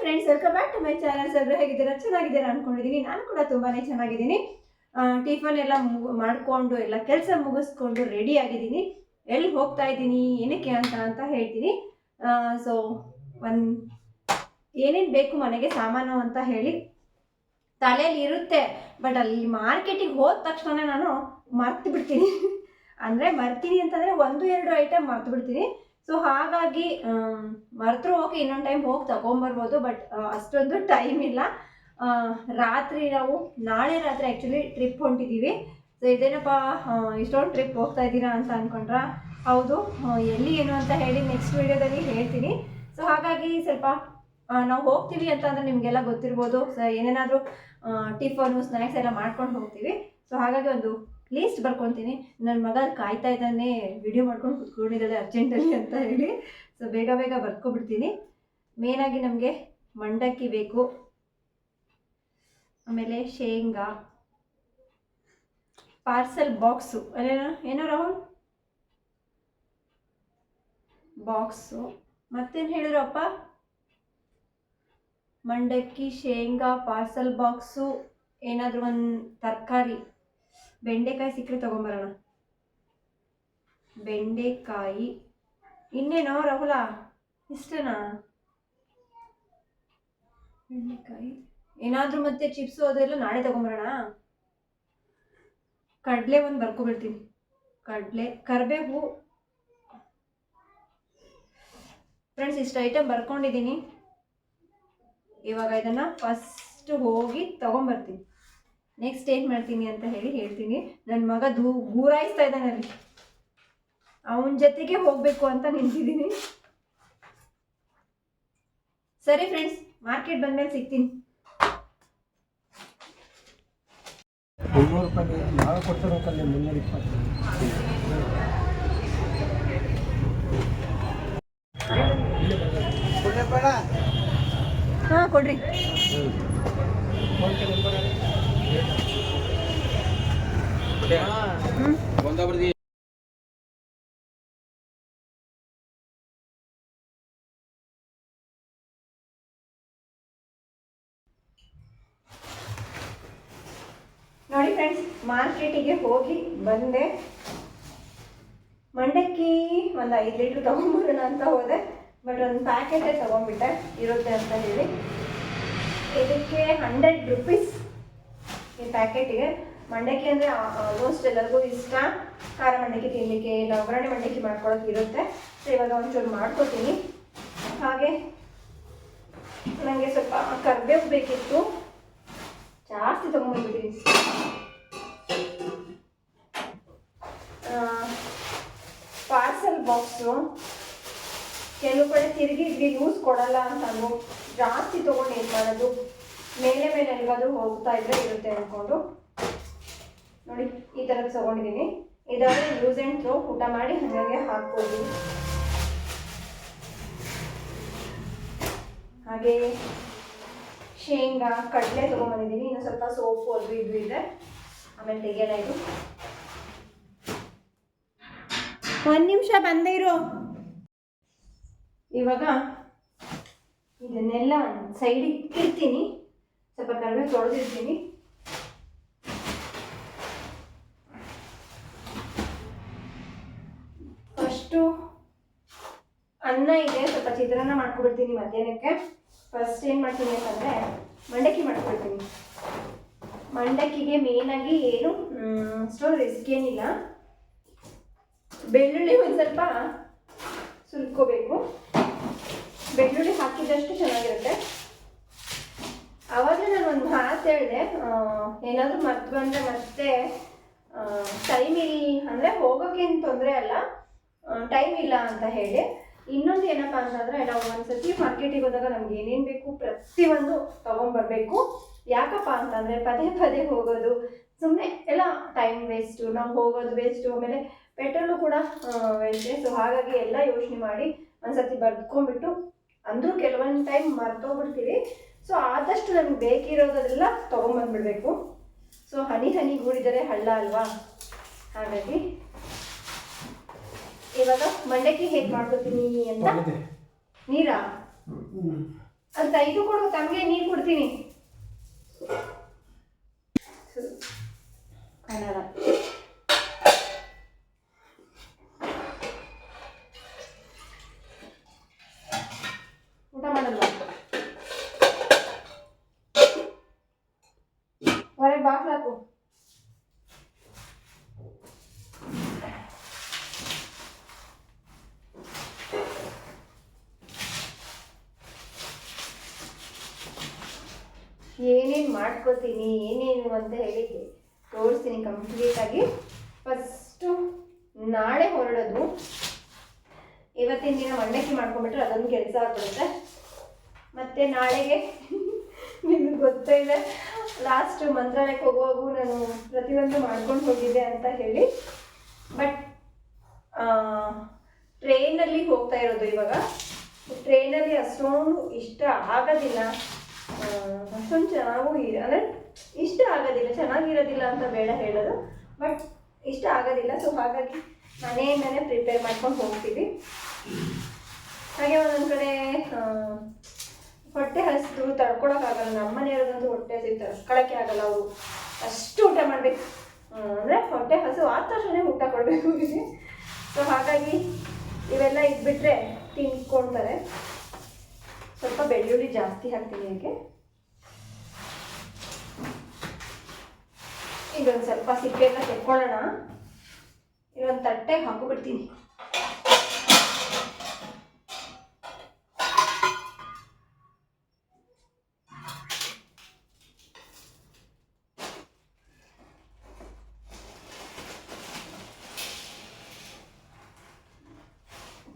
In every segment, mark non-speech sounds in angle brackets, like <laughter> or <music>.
Friends welcome back to my channel ಎಲ್ಲರೂ ಹೇಗಿದ್ದೀರಾ? ಚೆನ್ನಾಗಿದ್ದೀರಾ ಅನ್ಕೊಂಡಿದ್ದೀನಿ ನಾನು ಕೂಡ ತುಂಬಾನೇ ಚೆನ್ನಾಗಿದ್ದೀನಿ. ಟಿಫನ್ ಎಲ್ಲ ಮುಗು, ಮಾಡಿಕೊಂಡು ಎಲ್ಲ ಕೆಲಸ ಮುಗಿಸ್ಕೊಂಡು ರೆಡಿ ಆಗಿದ್ದೀನಿ. ಎಲ್ಲಿ ಹೋಗ್ತಾ ಇದ್ದೀನಿ? ಏನಕ್ಕೆ ಅಂತ ಅಂತ ಹೇಳ್ತೀನಿ. ಸೊ ಒಂದು ಏನೇನು ಬೇಕು ಮನೆಗೆ ಸಾಮಾನು ಅಂತ ಹೇಳಿ. ತಲೆಯಲ್ಲಿ ಇರುತ್ತೆ ಬಟ್ ಅಲ್ಲಿ ಮಾರ್ಕೆಟಿಗೆ ಹೋದ ತಕ್ಷಣ ನಾನು ಮರ್ತು ಬಿಡ್ತೀನಿ. <laughs> ಅಂದರೆ ಮರ್ತೀನಿ ಅಂತಂದರೆ ಒಂದು, ಎರಡು ಐಟಮ್ ಮರ್ತು ಬಿಡ್ತೀನಿ. ಸೊ ಹಾಗಾಗಿ ಮರೆತರೂ ಹೋಗಿ ಇನ್ನೊಂದು ಟೈಮ್ ಹೋಗಿ ತಗೊಂಬರ್ಬೋದು ಬಟ್ ಅಷ್ಟೊಂದು ಟೈಮ್ ಇಲ್ಲ. ರಾತ್ರಿ ನಾವು, ನಾಳೆ ರಾತ್ರಿ ಆ್ಯಕ್ಚುಲಿ ಟ್ರಿಪ್ ಹೊಂಟಿದ್ದೀವಿ ಸೊ ಇದೇನಪ್ಪ ಇಷ್ಟೊಂದು ಟ್ರಿಪ್ ಹೋಗ್ತಾ ಇದ್ದೀರಾ ಅಂತ ಅಂದ್ಕೊಂಡ್ರ ಹೌದು ಎಲ್ಲಿ ಏನು ಅಂತ ಹೇಳಿ ನೆಕ್ಸ್ಟ್ ವೀಡಿಯೋದಲ್ಲಿ ಹೇಳ್ತೀನಿ. ಸೊ ಹಾಗಾಗಿ ಸ್ವಲ್ಪ ನಾವು ಹೋಗ್ತೀವಿ ಅಂತಂದ್ರೆ ನಿಮಗೆಲ್ಲ ಗೊತ್ತಿರ್ಬೋದು. ಸೊ ಏನೇನಾದರೂ ಟಿಫನು ಸ್ನ್ಯಾಕ್ಸ್ ಎಲ್ಲ ಮಾಡ್ಕೊಂಡು ಹೋಗ್ತೀವಿ. ಸೊ ಹಾಗಾಗಿ ಒಂದು ಲೀಸ್ಟ್ ಬರ್ಕೊತೀನಿ. ನನ್ನ ಮಗ ಕಾಯ್ತಾ ಇದ್ದಾನೆ. ವಿಡಿಯೋ ಮಾಡ್ಕೊಂಡು ಕುತ್ಕೊಂಡಿದ್ದಾಳೆ ಅರ್ಜೆಂಟಲ್ಲಿ ಅಂತ ಹೇಳಿ. ಸೊ ಬೇಗ ಬೇಗ ಬರ್ಕೊಬಿಡ್ತೀನಿ. ಮೇನಾಗಿ ನಮಗೆ ಮಂಡಕ್ಕಿ ಬೇಕು. ಆಮೇಲೆ ಶೇಂಗಾ. ಪಾರ್ಸೆಲ್ ಬಾಕ್ಸು ಅಲ್ಲೇನೋ? ಏನೋ ರಾಹುಲ್? ಬಾಕ್ಸು ಮತ್ತೇನು ಹೇಳಿದ್ರಪ್ಪ ಮಂಡಕ್ಕಿ, ಶೇಂಗಾ ಪಾರ್ಸಲ್ ಬಾಕ್ಸು ಏನಾದರೂ ಒಂದು ತರಕಾರಿ. ಬೆಂಡೆಕಾಯಿ ಸಿಕ್ಕರೆ ತಗೊಂಬರೋಣ. ಬೆಂಡೆಕಾಯಿ. ಇನ್ನೇನೋ ರಾಹುಲ, ಇಷ್ಟೇನಾ? ಬೆಂಡೆಕಾಯಿ. ಏನಾದರೂ ಮತ್ತೆ ಚಿಪ್ಸು ಅದೆಲ್ಲ ನಾಳೆ ತಗೊಂಬರೋಣ. ಕಡಲೆ ಒಂದು ಬರ್ಕೊಬಿಡ್ತೀನಿ. ಕಡಲೆ, ಕರಿಬೇವು. ಫ್ರೆಂಡ್ಸ್ ಇಷ್ಟು ಐಟಮ್ ಬರ್ಕೊಂಡಿದ್ದೀನಿ. ಇವಾಗ ಇದನ್ನು ಫಸ್ಟ್ ಹೋಗಿ ತಗೊಂಬರ್ತೀನಿ. ನೆಕ್ಸ್ಟ್ ಏನು ಮಾಡ್ತೀನಿ ಅಂತ ಹೇಳಿ ಹೇಳ್ತೀನಿ. ನನ್ನ ಮಗ ದೂ ಗೂರಾಯಿಸ್ತಾ ಇದ್ದಾನೆ ಅಲ್ಲಿ. ಅವನ ಜೊತೆಗೆ ಹೋಗಬೇಕು ಅಂತ ನಿಂತಿದ್ದೀನಿ. ಸರಿ ಫ್ರೆಂಡ್ಸ್ ಮಾರ್ಕೆಟ್ ಬಂದ್ಮೇಲೆ ಸಿಗ್ತೀನಿ. ಮುನ್ನೂರು ರೂಪಾಯಿ ನಾವು ಕೊಡ್ತಿರ್ಬೇಕಲ್ಲಿ ಮುನ್ನೂರ ಇಪ್ಪತ್ತು ಹಾಂ ಕೊಡ್ರಿ. ನೋಡಿ ಫ್ರೆಂಡ್ಸ್ ಮಾರ್ಕೆಟಿಗೆ ಹೋಗಿ ಬಂದೆ. ಮಂಡಕ್ಕಿ ಒಂದು ಐದು ಲೀಟ್ರ್ ತಗೊಂಡ್ಬಿಡೋಣ ಅಂತ ಹೋದೆ. ಬಟ್ ಒಂದು ಪ್ಯಾಕೆಟೇ ತಗೊಂಡ್ಬಿಟ್ಟೆ. ಇರುತ್ತೆ ಅಂತ ಹೇಳಿ. ಇದಕ್ಕೆ ಹಂಡ್ರೆಡ್ ರುಪೀಸ್ ಈ ಪ್ಯಾಕೆಟಿಗೆ ಮಂಡಕ್ಕಿ ಅಂದರೆ ಆಲ್ಮೋಸ್ಟ್ ಎಲ್ಲರಿಗೂ ಇಷ್ಟ. ಖಾರ ಮಂಡಕ್ಕಿ ತಿನ್ನಲಿಕ್ಕೆ ಇಲ್ಲ, ಒಗ್ಗರಣೆ ಮಂಡಕ್ಕಿ ಮಾಡ್ಕೊಳಕ್ಕೆ ಇರುತ್ತೆ. ಸೊ ಇವಾಗ ಒಂಚೂರು ಮಾಡ್ಕೊತೀನಿ. ಹಾಗೆ ನನಗೆ ಸ್ವಲ್ಪ ಕರ್ಬೇವು ಬೇಕಿತ್ತು. ಜಾಸ್ತಿ ತೊಗೊಂಡ್ಬಿಟ್ಟಿದ್ದೀನಿ ಪಾರ್ಸಲ್ ಬಾಕ್ಸು ಕೆಲವು ಕಡೆ ತಿರುಗಿ ಇಲ್ಲಿ ಲೂಸ್ ಕೊಡಲ್ಲ ಅಂತ ಜಾಸ್ತಿ ತೊಗೊಂಡು ಏನು ಮಾಡೋದು? ಮೇಲೆ ಮೇಲೆ ಎಲ್ಲಿಗಾದ್ರೂ ಹೋಗ್ತಾ ಇದ್ರೆ ಇರುತ್ತೆ ಅಂದ್ಕೊಂಡು ನೋಡಿ, ಈ ಥರದ್ದು ತೊಗೊಂಡಿದ್ದೀನಿ ಇದಾದ್ರೆ ಯೂಸ್ ಆ್ಯಂಡ್ ಥ್ರೋ ಊಟ ಮಾಡಿ ಹಾಗೆ ಹಾಕ್ಬೋದು. ಹಾಗೆ ಶೇಂಗಾ, ಕಡಲೆ ತೊಗೊಂಬಂದಿದ್ದೀನಿ ಇನ್ನು ಸ್ವಲ್ಪ ಸೋಪು ಅದು ಇದು ಇದೆ. ಆಮೇಲೆ ತೆಗೆಯಲ್ಲ ಇದು. ಒಂದು ನಿಮಿಷ ಬಂದೇ ಇರು. ಇವಾಗ ಇದನ್ನೆಲ್ಲ ಸೈಡಿಗೆ ಇಡ್ತೀನಿ. ಸ್ವಲ್ಪ ಕಡಿಮೆ ತೊಳೆದಿರ್ತೀನಿ. ಫಸ್ಟು ಅನ್ನ ಇದೆ, ಸ್ವಲ್ಪ ಚಿತ್ರಾನ್ನ ಮಾಡ್ಕೊಬಿಡ್ತೀನಿ ಮಧ್ಯಾಹ್ನಕ್ಕೆ. ಫಸ್ಟ್ ಏನು ಮಾಡ್ತೀನಿ ಅಂತಂದರೆ ಮಂಡಕ್ಕಿ ಮಾಡ್ಕೊಳ್ತೀನಿ ಮಂಡಕ್ಕಿಗೆ ಮೇನಾಗಿ ಏನು ಅಷ್ಟೊಂದು ರಿಸ್ಕ್ ಏನಿಲ್ಲ. ಬೆಳ್ಳುಳ್ಳಿ ಒಂದು ಸ್ವಲ್ಪ ಸುಲ್ಕೋಬೇಕು. ಬೆಳ್ಳುಳ್ಳಿ ಹಾಕಿದಷ್ಟು ಚೆನ್ನಾಗಿರುತ್ತೆ. ಆವಾಗಲೇ ನಾನು ಒಂದು ಮಾತು ಹೇಳಿದೆ ಏನಾದರೂ ಮರ್ತು ಬಂದರೆ ಮತ್ತೆ ಟೈಮ್ ಇಲ್ಲ ಅಂದರೆ ಹೋಗೋಕ್ಕೇನು ತೊಂದರೆ ಅಲ್ಲ ಟೈಮ್ ಇಲ್ಲ ಅಂತ ಹೇಳಿ ಇನ್ನೊಂದು ಏನಪ್ಪ ಅಂತಂದರೆ, ನಾವು ಒಂದ್ಸತಿ ಮಾರ್ಕೆಟಿಗೆ ಹೋದಾಗ ನಮ್ಗೆ ಏನೇನು ಬೇಕು ಪ್ರತಿಯೊಂದು ತೊಗೊಂಬರ್ಬೇಕು. ಯಾಕಪ್ಪ ಅಂತಂದರೆ ಪದೇ ಪದೇ ಹೋಗೋದು ಸುಮ್ಮನೆ ಎಲ್ಲ ಟೈಮ್ ವೇಸ್ಟು ನಾವು ಹೋಗೋದು ವೇಸ್ಟು ಆಮೇಲೆ ಪೆಟ್ರೋಲು ಕೂಡ ವೇಸ್ಟೇ ಸೊ ಹಾಗಾಗಿ ಎಲ್ಲ ಯೋಚನೆ ಮಾಡಿ ಒಂದ್ಸತಿ ಬರ್ಕೊಂಡ್ಬಿಟ್ಟು ಅಂದರೂ ಕೆಲವೊಂದು ಟೈಮ್ ಮರ್ತೋಗ್ಬಿಡ್ತೀವಿ. ಸೊ ಆದಷ್ಟು ನಮ್ಗೆ ಬೇಕಿರೋದೆಲ್ಲ ತೊಗೊಂಬಂದ್ಬಿಡ್ಬೇಕು. ಸೊ ಹನಿ ಹನಿ ಗೂಡಿದರೆ ಹಳ್ಳ ಅಲ್ವಾ? ಹಾಗಾಗಿ ಇವಾಗ ಮಂಡಕ್ಕಿ ಹೇಗೆ ಮಾಡ್ಕೊತೀನಿ ಅಂತ. ನೀರಾ. ಅಂತ ಇದು ಕೊಡು ತಮಗೆ ನೀರು ಕೊಡ್ತೀನಿ. ಕನ್ನಡ ಊಟ ಮಾಡಲ್ಲ ಹೊರಗೆ ಬಾಕ್ಲಾಕು ಏನೇನು ಮಾಡ್ಕೋತೀನಿ ಅಂತ ಹೇಳಿ ತೋರಿಸ್ತೀನಿ ಕಂಪ್ಲೀಟಾಗಿ ಫಸ್ಟು ನಾಳೆ ಹೊರಡೋದು. ಇವತ್ತಿನ ದಿನ ಮಂಡಕ್ಕಿ ಮಾಡ್ಕೊಂಡ್ಬಿಟ್ರೆ ಅದೊಂದು ಕೆಲಸ ಆಗ್ಬಿಡುತ್ತೆ. ಮತ್ತು ನಾಳೆಗೆ <laughs> ನಿಮಗೆ ಗೊತ್ತೇ ಇದೆ ಲಾಸ್ಟ್ ಮಂತ್ರಾಲಯಕ್ಕೆ ಹೋಗುವಾಗ ನಾನು ಪ್ರತಿಯೊಂದು ಮಾಡ್ಕೊಂಡು ಹೋಗಿದ್ದೆ ಅಂತ ಹೇಳಿ. ಬಟ್ ಟ್ರೈನಲ್ಲಿ ಹೋಗ್ತಾ ಇರೋದು ಇವಾಗ. ಟ್ರೈನಲ್ಲಿ ಅಷ್ಟೊಂದು ಇಷ್ಟ ಆಗೋದಿಲ್ಲ. ಅಷ್ಟೊಂದು ಚೆನ್ನಾಗೂ ಅಂದರೆ ಇಷ್ಟ ಆಗೋದಿಲ್ಲ, ಚೆನ್ನಾಗಿರೋದಿಲ್ಲ ಅಂತ ಬೇಡ ಹೇಳೋದು. ಬಟ್ ಇಷ್ಟ ಆಗೋದಿಲ್ಲ ಸೊ ಹಾಗಾಗಿ ಮನೆಯಿಂದನೇ ಪ್ರಿಪೇರ್ ಮಾಡ್ಕೊಂಡು ಹೋಗ್ತೀವಿ. ಹಾಗೆ ಒಂದೊಂದು ಕಡೆ ಹೊಟ್ಟೆ ಹಸಿದು ತಡ್ಕೊಳಕ್ಕಾಗಲ್ಲ, ನಮ್ಮ ಮನೆಯವ್ರಿಗಂತೂ ಹೊಟ್ಟೆ ಹಸಿ ತಡ್ಕೊಳಕ್ಕೆ ಆಗಲ್ಲ ಅವರು. ಅಷ್ಟು ಊಟ ಮಾಡಬೇಕು. ಅಂದರೆ ಹೊಟ್ಟೆ ಹಸು ಆದ ತಕ್ಷಣ ಊಟ ಕೊಡಬೇಕು ಇಲ್ಲಿ ಸೊ ಹಾಗಾಗಿ ಇವೆಲ್ಲ ಇದ್ಬಿಟ್ರೆ ತಿನ್ಕೊಳ್ತಾರೆ. ಸ್ವಲ್ಪ ಬೆಳ್ಳುಳ್ಳಿ ಜಾಸ್ತಿ ಹಾಕ್ತೀನಿ ಯಾಕೆ ಇದೊಂದು ಸ್ವಲ್ಪ ಸಿಪ್ಪೆ ಎಲ್ಲ ತೆಕ್ಕೊಳ್ಳೋಣ. ಇದೊಂದು ತಟ್ಟೆಗೆ ಹಾಕಿಬಿಡ್ತೀನಿ.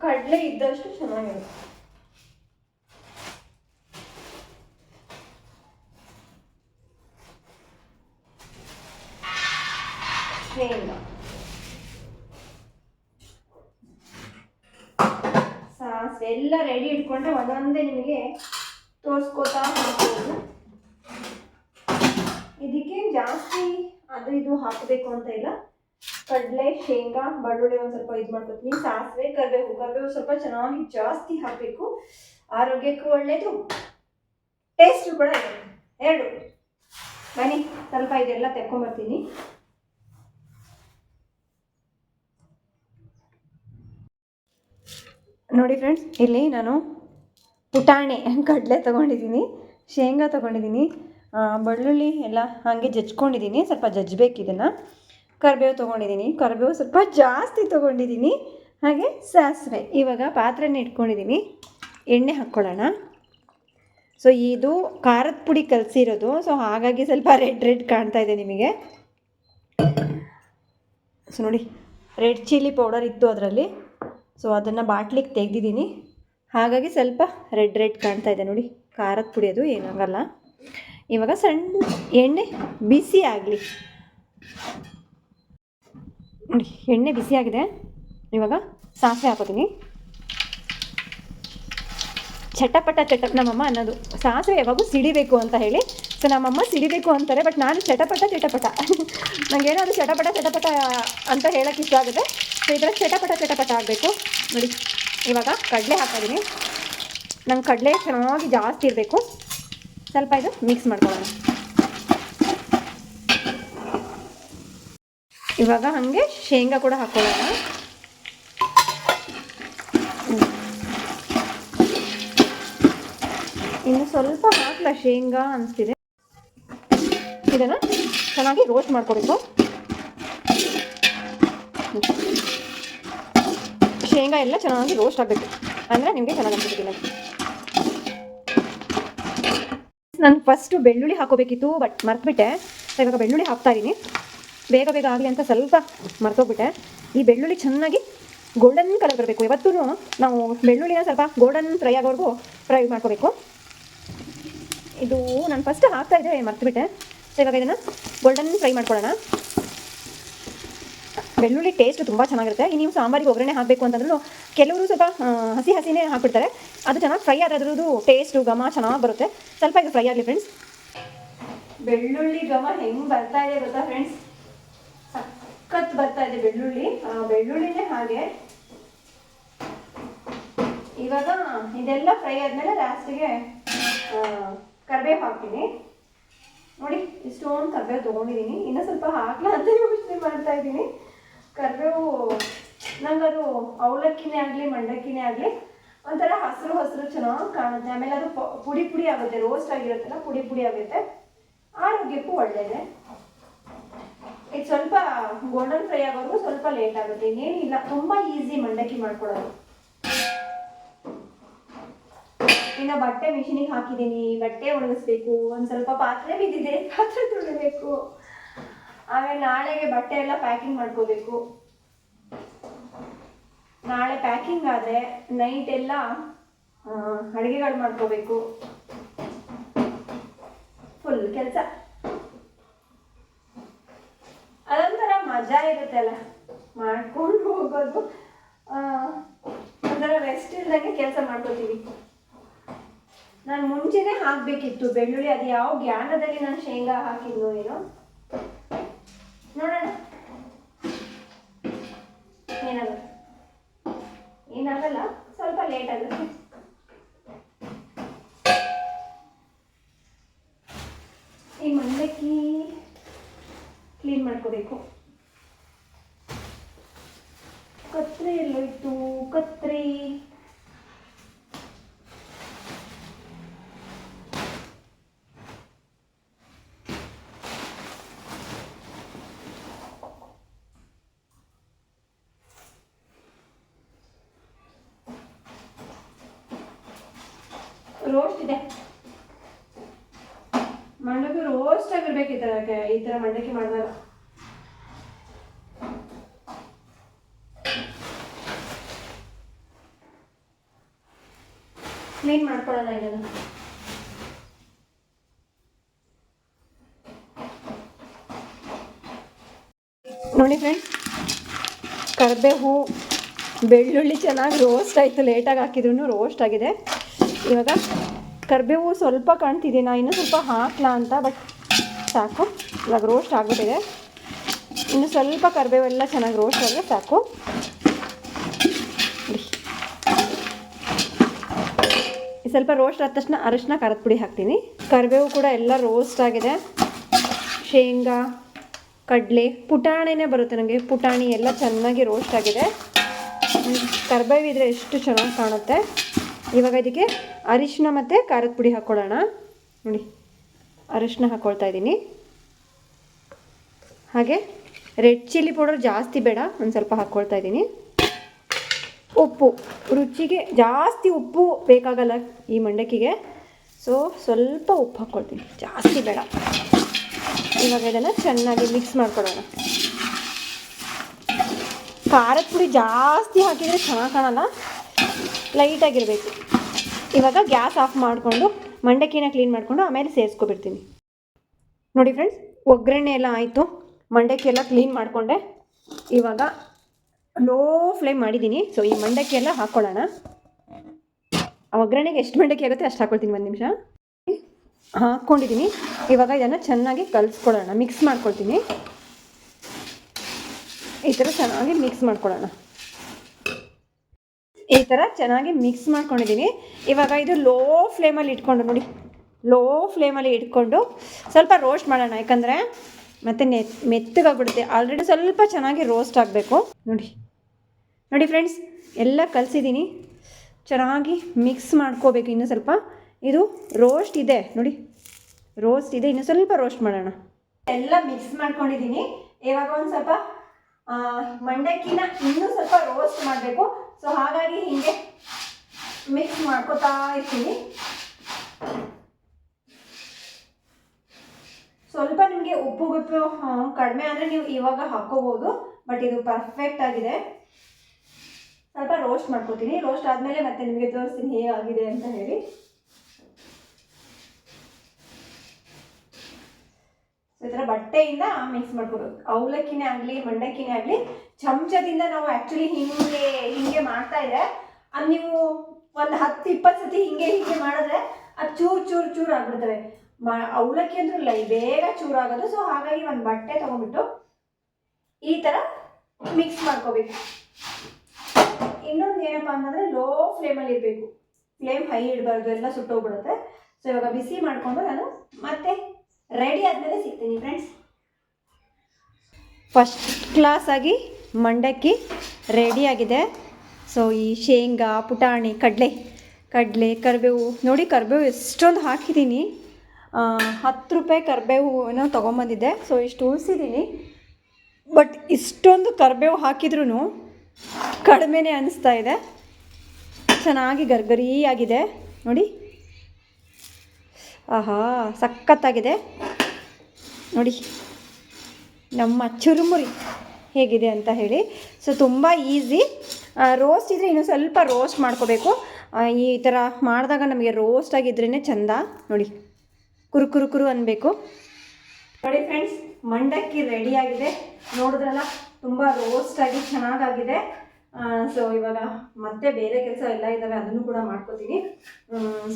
ಕಡಲೆ ಇದ್ದಷ್ಟು ಚೆನ್ನಾಗಿರುತ್ತೆ ಶೇಂಗಾ ಸಾಸಿವೆ ಎಲ್ಲ ರೆಡಿ ಇಟ್ಕೊಂಡ್ರೆ ಒಂದೊಂದೇ ನಿಮಗೆ ತೋರಿಸ್ಕೊತಾ ಹೋಗ್ಬೋದು. ಇದಕ್ಕೆ ಜಾಸ್ತಿ ಅದು ಇದು ಹಾಕಬೇಕು ಅಂತ ಇಲ್ಲ. ಕಡಲೆ, ಶೇಂಗಾ, ಬಳ್ಳುಳ್ಳಿ ಒಂದು ಸ್ವಲ್ಪ ಇದು ಮಾಡ್ಕೊತೀನಿ. ಸಾಸಿವೆ, ಕರಿಬೇವು ಕರಿಬೇವು ಸ್ವಲ್ಪ ಚೆನ್ನಾಗಿ ಜಾಸ್ತಿ ಹಾಕಬೇಕು. ಆರೋಗ್ಯಕ್ಕೂ ಒಳ್ಳೆಯದು ಟೇಸ್ಟು ಕೂಡ ಎರಡು. ಬನ್ನಿ, ಸ್ವಲ್ಪ ಇದೆಲ್ಲ ತೆಕ್ಕೊಂಬರ್ತೀನಿ. ನೋಡಿ ಫ್ರೆಂಡ್ಸ್ ಇಲ್ಲಿ ನಾನು ಪುಟಾಣಿ <laughs> ಕಡಲೆ ತೊಗೊಂಡಿದ್ದೀನಿ, ಶೇಂಗಾ ತೊಗೊಂಡಿದ್ದೀನಿ ಬೆಳ್ಳುಳ್ಳಿ ಎಲ್ಲ ಹಾಗೆ ಜಜ್ಕೊಂಡಿದ್ದೀನಿ, ಸ್ವಲ್ಪ ಜಜ್ಬೇಕು ಇದನ್ನು. ಕರಿಬೇವು ತೊಗೊಂಡಿದ್ದೀನಿ, ಕರಿಬೇವು ಸ್ವಲ್ಪ ಜಾಸ್ತಿ ತೊಗೊಂಡಿದ್ದೀನಿ, ಹಾಗೆ ಸಾಸಿವೆ. ಇವಾಗ ಪಾತ್ರೆನ ಇಟ್ಕೊಂಡಿದ್ದೀನಿ, ಎಣ್ಣೆ ಹಾಕ್ಕೊಳ್ಳೋಣ. ಸೊ ಇದು ಖಾರದ ಪುಡಿ ಕಲಸಿರೋದು ಸೊ ಹಾಗಾಗಿ ಸ್ವಲ್ಪ ರೆಡ್ ರೆಡ್ ಕಾಣ್ತಾ ಇದೆ ನಿಮಗೆ. ಸೊ ನೋಡಿ ರೆಡ್ ಚಿಲ್ಲಿ ಪೌಡರ್ ಇತ್ತು ಅದರಲ್ಲಿ. ಸೊ ಅದನ್ನು ಬಾಟ್ಲಿಗೆ ತೆಗೆದಿದ್ದೀನಿ. ಹಾಗಾಗಿ ಸ್ವಲ್ಪ ರೆಡ್ ರೆಡ್ ಕಾಣ್ತಾ ಇದೆ ನೋಡಿ. ಖಾರದ ಪುಡಿ ಅದು ಏನಾಗಲ್ಲ ಇವಾಗ ಸಣ್ಣ ಎಣ್ಣೆ ಬಿಸಿ ಆಗಲಿ. ನೋಡಿ, ಎಣ್ಣೆ ಬಿಸಿ ಆಗಿದೆ. ಇವಾಗ ಸಾಸಿವೆ ಹಾಕೋತೀನಿ. ಚಟಪಟ ಚಟ ನಮ್ಮಮ್ಮ ಅನ್ನೋದು. ಸಾಸಿವೆ ಯಾವಾಗೂ ಸಿಡಿಬೇಕು ಅಂತ ಹೇಳಿ. ಸೊ ನಮ್ಮಮ್ಮ ಸಿಡಿಬೇಕು ಅಂತಾರೆ ಬಟ್ ನಾನು ಚಟಪಟ ಚಟಪಟ. ನನಗೇನಾದ್ರು ಚಟಪಟ ಚಟಪಟ ಅಂತ ಹೇಳೋಕ್ಕೆ ಇಷ್ಟ ಆಗುತ್ತೆ. ಸೊ ಚಟಪಟ ಚಟಪಟ ಆಗಬೇಕು. ನೋಡಿ, ಇವಾಗ ಕಡಲೆ ಹಾಕಿದ್ದೀನಿ ನಂಗೆ ಕಡಲೆ ಚೆನ್ನಾಗಿ ಜಾಸ್ತಿ ಇರಬೇಕು. ಸ್ವಲ್ಪ ಇದು ಮಿಕ್ಸ್ ಮಾಡ್ಕೊಳ್ಳೋಣ. ಇವಾಗ ಹಾಗೆ ಶೇಂಗಾ ಕೂಡ ಹಾಕ್ಕೊಳ್ಳೋಣ. ಇನ್ನು ಸ್ವಲ್ಪ ಹಾಕಲ ಶೇಂಗಾ ಅನಿಸ್ತಿದೆ. ಇದನ್ನು ಚೆನ್ನಾಗಿ ರೋಸ್ಟ್ ಮಾಡ್ಕೋಬೇಕು. ಎಲ್ಲ ಚೆನ್ನಾಗಿ ರೋಸ್ಟ್ ಆಗಬೇಕು. ಅಂದರೆ ನಿಮಗೆ ಚೆನ್ನಾಗಿ ಅನ್ಸುತ್ತೆ ನಾನು ಫಸ್ಟು ಬೆಳ್ಳುಳ್ಳಿ ಹಾಕೋಬೇಕಿತ್ತು ಬಟ್ ಮರ್ತುಬಿಟ್ಟೆ. ಇವಾಗ ಬೆಳ್ಳುಳ್ಳಿ ಹಾಕ್ತಾ ಇದ್ದೀನಿ ಬೇಗ ಬೇಗ ಆಗಲಿ ಅಂತ ಸ್ವಲ್ಪ ಮರ್ತೋಗ್ಬಿಟ್ಟೆ. ಈ ಬೆಳ್ಳುಳ್ಳಿ ಚೆನ್ನಾಗಿ ಗೋಲ್ಡನ್ ಕಲರ್ ಬರಬೇಕು. ಇವತ್ತೂ ನಾವು ಬೆಳ್ಳುಳ್ಳಿನ ಸ್ವಲ್ಪ ಗೋಲ್ಡನ್ ಫ್ರೈ ಆಗೋವರೆಗೂ ಫ್ರೈ ಮಾಡ್ಕೋಬೇಕು. ಇದು ನಾನು ಫಸ್ಟ್ ಹಾಕ್ತಾ ಇದ್ದೆ ಮರ್ತುಬಿಟ್ಟೆ. ಸೊ ಇವಾಗ ಇದನ್ನು ಗೋಲ್ಡನ್ ಫ್ರೈ ಮಾಡ್ಕೊಳ್ಳೋಣ. ಬೆಳ್ಳುಳ್ಳಿ ಟೇಸ್ಟ್ ತುಂಬ ಚೆನ್ನಾಗಿರುತ್ತೆ. ನೀವು ಸಾಂಬಾರಿಗೆ ಒಗ್ಗರಣೆ ಹಾಕಬೇಕು ಅಂತಂದ್ರೂ ಕೆಲವರು ಸ್ವಲ್ಪ ಹಸಿ ಹಸಿನೇ ಹಾಕ್ಬಿಡ್ತಾರೆ. ಅದು ಚೆನ್ನಾಗಿ ಫ್ರೈ ಆದ್ರದ್ದು ಟೇಸ್ಟು ಘಮ ಚೆನ್ನಾಗಿ ಬರುತ್ತೆ. ಸ್ವಲ್ಪ ಇದು ಫ್ರೈ ಆಗಲಿ ಫ್ರೆಂಡ್ಸ್ ಬೆಳ್ಳುಳ್ಳಿ, ಘಮ ಹೆಂಗೆ ಬರ್ತಾ ಇದೆ ಗೊತ್ತಾ ಫ್ರೆಂಡ್ಸ್ ಸಖತ್ ಬರ್ತಾ ಇದೆ ಬೆಳ್ಳುಳ್ಳಿ. ಬೆಳ್ಳುಳ್ಳಿನೇ ಹಾಗೆ. ಇವಾಗ ಇದೆಲ್ಲ ಫ್ರೈ ಆದಮೇಲೆ ಲಾಸ್ಟಿಗೆ ಕರಿಬೇವು ಹಾಕ್ತೀನಿ. ನೋಡಿ, ಇಷ್ಟೊಂದು ಕರಿಬೇವು ತೊಗೊಂಡಿದ್ದೀನಿ ಇನ್ನೂ ಸ್ವಲ್ಪ ಹಾಕ್ಲಾ ಅಂತ ಯೋಚನೆ ಮಾಡ್ತಾ ಇದ್ದೀನಿ ಕರಿಬೇವು ಅದು ಅವಲಕ್ಕಿನೇ ಆಗಲಿ, ಮಂಡಕ್ಕಿನೇ ಆಗಲಿ, ಒಂಥರ ಹಸಿರು ಹಸಿರು ಚೆನ್ನಾಗಿ ಕಾಣುತ್ತೆ. ಆಮೇಲೆ ಅದು ಪುಡಿ ಪುಡಿ ಆಗುತ್ತೆ ರೋಸ್ಟ್ ಆಗಿರುತ್ತಲ್ಲ, ಪುಡಿ ಪುಡಿ ಆಗುತ್ತೆ. ಆರೋಗ್ಯಕ್ಕೂ ಒಳ್ಳೆಯದೇ ಇದು ಸ್ವಲ್ಪ ಗೋಲ್ಡನ್ ಫ್ರೈ ಆಗೋದು ಸ್ವಲ್ಪ ಲೇಟ್ ಆಗುತ್ತೆ. ಇನ್ನೇನಿಲ್ಲ ತುಂಬ ಈಸಿ ಮಂಡಕ್ಕಿ ಮಾಡ್ಕೊಳ್ಳೋದು. ಇನ್ನು ಬಟ್ಟೆ ಮಿಷಿನಿಗೆ ಹಾಕಿದ್ದೀನಿ. ಬಟ್ಟೆ ಒಣಗಿಸ್ಬೇಕು. ಒಂದು ಸ್ವಲ್ಪ ಪಾತ್ರೆ ಬಿದ್ದಿದೆ. ಪಾತ್ರೆ ತೊಳಿಬೇಕು. ಆಮೇಲೆ ನಾಳೆಗೆ ಬಟ್ಟೆ ಎಲ್ಲ ಪ್ಯಾಕಿಂಗ್ ಮಾಡ್ಕೋಬೇಕು. ನಾಳೆ ಪ್ಯಾಕಿಂಗ್ ಆದರೆ ನೈಟ್ ಎಲ್ಲ ಅಡುಗೆಗಳು ಮಾಡ್ಕೋಬೇಕು. ಫುಲ್ ಕೆಲಸ. ಅದೊಂಥರ ಮಜಾ ಇರುತ್ತೆ ಅಲ್ಲ. ಮಾಡ್ಕೊಂಡು ಹೋಗೋದು. ಒಂಥರ ರೆಸ್ಟ್ ಇಲ್ದಂಗೆ ಕೆಲಸ ಮಾಡ್ಕೋತೀವಿ. ನಾನು ಮುಂಚೆನೇ ಹಾಕಬೇಕಿತ್ತು ಬೆಳ್ಳುಳ್ಳಿ, ಅದು ಯಾವ ಜ್ಞಾನದಲ್ಲಿ ನಾನು ಶೇಂಗಾ ಹಾಕಿದ್ನೋ ಏನೋ. ಕ್ಲೀನ್ ಮಾಡ್ಕೋಬೇಕು. ಕತ್ರೆ ಎಲ್ಲೋಯ್ತು ಕತ್ರಿ ರೋಸ್ಟ್ ಇದೆ ಮಂಡಕ್ಕಿ ರೋಸ್ಟ್ ಆಗಿರ್ಬೇಕು ಈ ಥರ ಈ ಥರ ಮಂಡಕ್ಕಿ ಮಾಡಿದಾಗ ಕ್ಲೀನ್ ಮಾಡ್ಕೊಳ್ಳೋಣ ನೋಡಿ ಫ್ರೆಂಡ್ಸ್ ಕರಿಬೇವು, ಬೆಳ್ಳುಳ್ಳಿ ಚೆನ್ನಾಗಿ ರೋಸ್ಟ್ ಆಯಿತು ಲೇಟಾಗಿ ಹಾಕಿದ್ರು ರೋಸ್ಟ್ ಆಗಿದೆ. ಇವಾಗ ಕರಿಬೇವು ಸ್ವಲ್ಪ ಕಾಣ್ತಿದೆ, ನಾ ಇನ್ನೂ ಸ್ವಲ್ಪ ಹಾಕ್ಲಾ ಅಂತ ಬಟ್ ಸಾಕು. ಇವಾಗ ರೋಸ್ಟ್ ಆಗಿಬಿಟ್ಟಿದೆ. ಇನ್ನು ಸ್ವಲ್ಪ ಕರಿಬೇವೆಲ್ಲ ಚೆನ್ನಾಗಿ ರೋಸ್ಟ್ ಆದರೆ ಸಾಕು ನೋಡಿ. ಈ ಸ್ವಲ್ಪ ರೋಸ್ಟ್ ಆದ ತಕ್ಷಣ ಅರಿಶಿನ ಖಾರದ ಪುಡಿ ಹಾಕ್ತೀನಿ. ಕರಿಬೇವು ಕೂಡ ಎಲ್ಲ ರೋಸ್ಟ್ ಆಗಿದೆ. ಶೇಂಗಾ, ಕಡಲೆ, ಪುಟಾಣಿನೇ ಬರುತ್ತೆ ನನಗೆ ಪುಟಾಣಿ ಎಲ್ಲ ಚೆನ್ನಾಗಿ ರೋಸ್ಟ್ ಆಗಿದೆ. ಕರಿಬೇವು ಇದ್ರೆ ಎಷ್ಟು ಚೆನ್ನಾಗಿ ಕಾಣುತ್ತೆ. ಇವಾಗ ಇದಕ್ಕೆ ಅರಿಶಿನ ಮತ್ತು ಖಾರದ ಪುಡಿ ಹಾಕ್ಕೊಳ್ಳೋಣ ನೋಡಿ, ಅರಿಶಿನ ಹಾಕ್ಕೊಳ್ತಾ ಇದ್ದೀನಿ. ಹಾಗೆ ರೆಡ್ ಚಿಲ್ಲಿ ಪೌಡರ್ ಜಾಸ್ತಿ ಬೇಡ, ಒಂದು ಸ್ವಲ್ಪ ಹಾಕ್ಕೊಳ್ತಾ ಇದ್ದೀನಿ. ಉಪ್ಪು, ರುಚಿಗೆ ಜಾಸ್ತಿ ಉಪ್ಪು ಬೇಕಾಗಲ್ಲ ಈ ಮಂಡಕ್ಕಿಗೆ. ಸೊ ಸ್ವಲ್ಪ ಉಪ್ಪು ಹಾಕ್ಕೊಳ್ತೀನಿ ಜಾಸ್ತಿ ಬೇಡ. ಇವಾಗ ಇದನ್ನು ಚೆನ್ನಾಗಿ ಮಿಕ್ಸ್ ಮಾಡ್ಕೊಳ್ಳೋಣ. ಖಾರದ ಪುಡಿ ಜಾಸ್ತಿ ಹಾಕಿದರೆ ಚೆನ್ನಾಗಿ ಕಾಣಲ್ಲ. ಲೈಟಾಗಿರಬೇಕು ಇವಾಗ ಗ್ಯಾಸ್ ಆಫ್ ಮಾಡಿಕೊಂಡು ಮಂಡಕ್ಕಿನ ಕ್ಲೀನ್ ಮಾಡಿಕೊಂಡು ಆಮೇಲೆ ಸೇರಿಸ್ಕೊಬಿಡ್ತೀನಿ. ನೋಡಿ ಫ್ರೆಂಡ್ಸ್ ಒಗ್ಗರಣೆ ಎಲ್ಲ ಆಯಿತು. ಮಂಡಕ್ಕಿ ಎಲ್ಲ ಕ್ಲೀನ್ ಮಾಡಿಕೊಂಡೆ. ಇವಾಗ ಲೋ ಫ್ಲೇಮ್ ಮಾಡಿದ್ದೀನಿ. ಸೊ ಈ ಮಂಡಕ್ಕಿ ಎಲ್ಲ ಹಾಕ್ಕೊಳ್ಳೋಣ ಒಗ್ಗರಣೆಗೆ ಎಷ್ಟು ಮಂಡಕ್ಕಿ ಆಗುತ್ತೆ ಅಷ್ಟು ಹಾಕ್ಕೊಳ್ತೀನಿ ಒಂದು ನಿಮಿಷ. ಹಾಕ್ಕೊಂಡಿದ್ದೀನಿ ಇವಾಗ ಇದನ್ನು ಚೆನ್ನಾಗಿ ಕಲಿಸ್ಕೊಳ್ಳೋಣ ಮಿಕ್ಸ್ ಮಾಡ್ಕೊಳ್ತೀನಿ. ಈ ಥರ ಚೆನ್ನಾಗಿ ಮಿಕ್ಸ್ ಮಾಡ್ಕೊಳ್ಳೋಣ ಈ ಥರ ಚೆನ್ನಾಗಿ ಮಿಕ್ಸ್ ಮಾಡ್ಕೊಂಡಿದ್ದೀನಿ. ಇವಾಗ ಇದು ಲೋ ಫ್ಲೇಮಲ್ಲಿ ಇಟ್ಕೊಂಡು ನೋಡಿ. ಲೋ ಫ್ಲೇಮಲ್ಲಿ ಇಟ್ಕೊಂಡು ಸ್ವಲ್ಪ ರೋಸ್ಟ್ ಮಾಡೋಣ. ಯಾಕಂದರೆ ಮತ್ತು ನೆ ಮೆತ್ತಗಾಗ್ಬಿಡುತ್ತೆ. ಆಲ್ರೆಡಿ ಸ್ವಲ್ಪ ಚೆನ್ನಾಗಿ ರೋಸ್ಟ್ ಆಗಬೇಕು. ನೋಡಿ. ನೋಡಿ ಫ್ರೆಂಡ್ಸ್, ಎಲ್ಲ ಕಲಿಸಿದ್ದೀನಿ ಚೆನ್ನಾಗಿ ಮಿಕ್ಸ್ ಮಾಡ್ಕೋಬೇಕು ಇನ್ನೂ ಸ್ವಲ್ಪ. ಇದು ರೋಸ್ಟ್ ಇದೆ. ನೋಡಿ ರೋಸ್ಟ್ ಇದೆ. ಇನ್ನು ಸ್ವಲ್ಪ ರೋಸ್ಟ್ ಮಾಡೋಣ. ಎಲ್ಲ ಮಿಕ್ಸ್ ಮಾಡ್ಕೊಂಡಿದ್ದೀನಿ ಇವಾಗ ಒಂದು ಸ್ವಲ್ಪ ಮಂಡಕ್ಕಿನ ಇನ್ನೂ ಸ್ವಲ್ಪ ರೋಸ್ಟ್ ಮಾಡಬೇಕು. ಸೊ ಹಾಗಾಗಿ ಹೀಗೆ ಮಿಕ್ಸ್ ಮಾಡ್ಕೋತಾ ಇರ್ತೀನಿ. ಸ್ವಲ್ಪ ನಿಮಗೆ ಉಪ್ಪು ಗುಪ್ಪು ಕಡಿಮೆ ಅಂದರೆ ನೀವು ಇವಾಗ ಹಾಕ್ಕೋಬೋದು ಬಟ್ ಇದು ಪರ್ಫೆಕ್ಟ್ ಆಗಿದೆ. ಸ್ವಲ್ಪ ರೋಸ್ಟ್ ಮಾಡ್ಕೋತೀನಿ. ರೋಸ್ಟ್ ಆದಮೇಲೆ ಮತ್ತೆ ನಿಮಗೆ ತೋರಿಸ್ತೀನಿ ಹೇಗಾಗಿದೆ ಅಂತ ಹೇಳಿ. ಈ ಥರ ಬಟ್ಟೆಯಿಂದ ಮಿಕ್ಸ್ ಮಾಡ್ಕೋಬೇಕು. ಅವಲಕ್ಕಿನೇ ಆಗಲಿ, ಮಂಡಕ್ಕಿನೇ ಆಗಲಿ, ಚಮಚದಿಂದ ನಾವು ಆ್ಯಕ್ಚುಲಿ ಹಿಂಗೆ ಹಿಂಗೆ ಮಾಡ್ತಾ ಇದ್ರೆ, ಅದು ನೀವು ಒಂದು ಹತ್ತು, ಇಪ್ಪತ್ತು ಸತಿ ಹಿಂಗೆ ಹಿಂಗೆ ಮಾಡಿದ್ರೆ ಅದು ಚೂರು ಚೂರು ಚೂರು ಆಗ್ಬಿಡ್ತವೆ. ಮಾ, ಅವಲಕ್ಕಿ ಅಂದ್ರೂ ಲೈ ಬೇಗ ಚೂರು ಆಗೋದು. ಸೊ ಹಾಗಾಗಿ ಒಂದು ಬಟ್ಟೆ ತೊಗೊಂಬಿಟ್ಟು ಈ ಥರ ಮಿಕ್ಸ್ ಮಾಡ್ಕೋಬೇಕು. ಇನ್ನೊಂದು ಏನಪ್ಪ ಅಂತಂದರೆ ಲೋ ಫ್ಲೇಮಲ್ಲಿ ಇರಬೇಕು. ಫ್ಲೇಮ್ ಹೈ ಇಡಬಾರ್ದು, ಎಲ್ಲ ಸುಟ್ಟೋಗ್ಬಿಡುತ್ತೆ. ಸೊ ಇವಾಗ ಬಿಸಿ ಮಾಡಿಕೊಂಡು ನಾನು ಮತ್ತೆ ರೆಡಿ ಆದಮೇಲೆ ಸಿಗ್ತೀನಿ ಫ್ರೆಂಡ್ಸ್ ಫಸ್ಟ್ ಕ್ಲಾಸಾಗಿ ಮಂಡಕ್ಕಿ ರೆಡಿಯಾಗಿದೆ ಸೊ ಈ ಶೇಂಗಾ, ಪುಟಾಣಿ, ಕಡಲೆ ಕಡಲೆ, ಕರಿಬೇವು. ನೋಡಿ, ಕರಿಬೇವು ಎಷ್ಟೊಂದು ಹಾಕಿದ್ದೀನಿ. ಹತ್ತು ರೂಪಾಯಿ ಕರಿಬೇವು ಏನೋ ತೊಗೊಂಬಂದಿದ್ದೆ. ಸೊ ಇಷ್ಟು ಉಳಿಸಿದ್ದೀನಿ. ಬಟ್ ಇಷ್ಟೊಂದು ಕರಿಬೇವು ಹಾಕಿದ್ರೂ ಕಡಿಮೆನೇ ಅನಿಸ್ತಾ ಇದೆ. ಚೆನ್ನಾಗಿ ಗರ್ಗರಿಯಾಗಿದೆ. ನೋಡಿ. ಆಹಾ, ಸಖತ್ತಾಗಿದೆ. ನೋಡಿ. ನಮ್ಮ ಚುರುಮುರಿ ಹೇಗಿದೆ ಅಂತ ಹೇಳಿ. ಸೊ, ತುಂಬ ಈಸಿ. ರೋಸ್ಟ್ ಇದ್ದರೆ ಇನ್ನೂ ಸ್ವಲ್ಪ ರೋಸ್ಟ್ ಮಾಡ್ಕೋಬೇಕು. ಈ ಥರ ಮಾಡಿದಾಗ ನಮಗೆ ರೋಸ್ಟ್ ಆಗಿದ್ರೇ ಚಂದ. ನೋಡಿ. ಕುರು ಕುರು ಕುರು ಅನ್ಬೇಕು. ನೋಡಿ ಫ್ರೆಂಡ್ಸ್ ಮಂಡಕ್ಕಿ ರೆಡಿಯಾಗಿದೆ ನೋಡಿದ್ರಲ್ಲ? ತುಂಬ ರೋಸ್ಟ್ ಆಗಿ ಚೆನ್ನಾಗಾಗಿದೆ. ಸೊ ಇವಾಗ ಮತ್ತೆ ಬೇರೆ ಕೆಲಸ ಎಲ್ಲ ಇದ್ದಾವೆ ಅದನ್ನು ಕೂಡ ಮಾಡ್ಕೋತೀನಿ.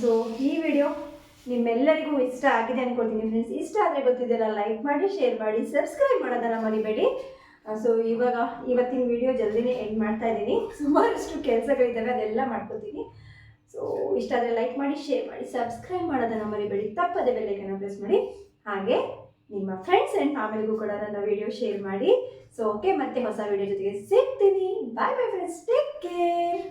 ಸೊ ಈ ವಿಡಿಯೋ ನಿಮ್ಮೆಲ್ಲರಿಗೂ ಇಷ್ಟ ಆಗಿದೆ ಅನ್ಕೊತೀನಿ ಫ್ರೆಂಡ್ಸ್ ಇಷ್ಟ ಆದರೆ ಗೊತ್ತಿದ್ದೆಲ್ಲ ಲೈಕ್ ಮಾಡಿ ಶೇರ್ ಮಾಡಿ ಸಬ್ಸ್ಕ್ರೈಬ್ ಮಾಡೋದನ್ನು ಮರಿಬೇಡಿ. ಸೊ ಇವಾಗ ಇವತ್ತಿನ ವಿಡಿಯೋ ಜಲ್ದಿನೇ ಎಂಡ್ ಮಾಡ್ತಾ ಇದ್ದೀನಿ. ಸುಮಾರಷ್ಟು ಕೆಲಸಗಳಿದ್ದಾವೆ ಅದೆಲ್ಲ ಮಾಡ್ಕೋತೀನಿ. ಸೊ ಇಷ್ಟ ಆದರೆ ಲೈಕ್ ಮಾಡಿ ಶೇರ್ ಮಾಡಿ ಸಬ್ಸ್ಕ್ರೈಬ್ ಮಾಡೋದನ್ನು ಮರಿಬೇಡಿ. ತಪ್ಪದೆ ಬೆಲ್ಲೈಕನ್ನು ಪ್ರೆಸ್ ಮಾಡಿ. ಹಾಗೆ ನಿಮ್ಮ ಫ್ರೆಂಡ್ಸ್ ಆ್ಯಂಡ್ ಫ್ಯಾಮಿಲಿಗೂ ಕೂಡ ನನ್ನ ವಿಡಿಯೋ ಶೇರ್ ಮಾಡಿ. ಸೊ ಓಕೆ ಮತ್ತೆ ಹೊಸ ವಿಡಿಯೋ ಜೊತೆಗೆ ಸಿಗ್ತೀನಿ. Bye bye friends take care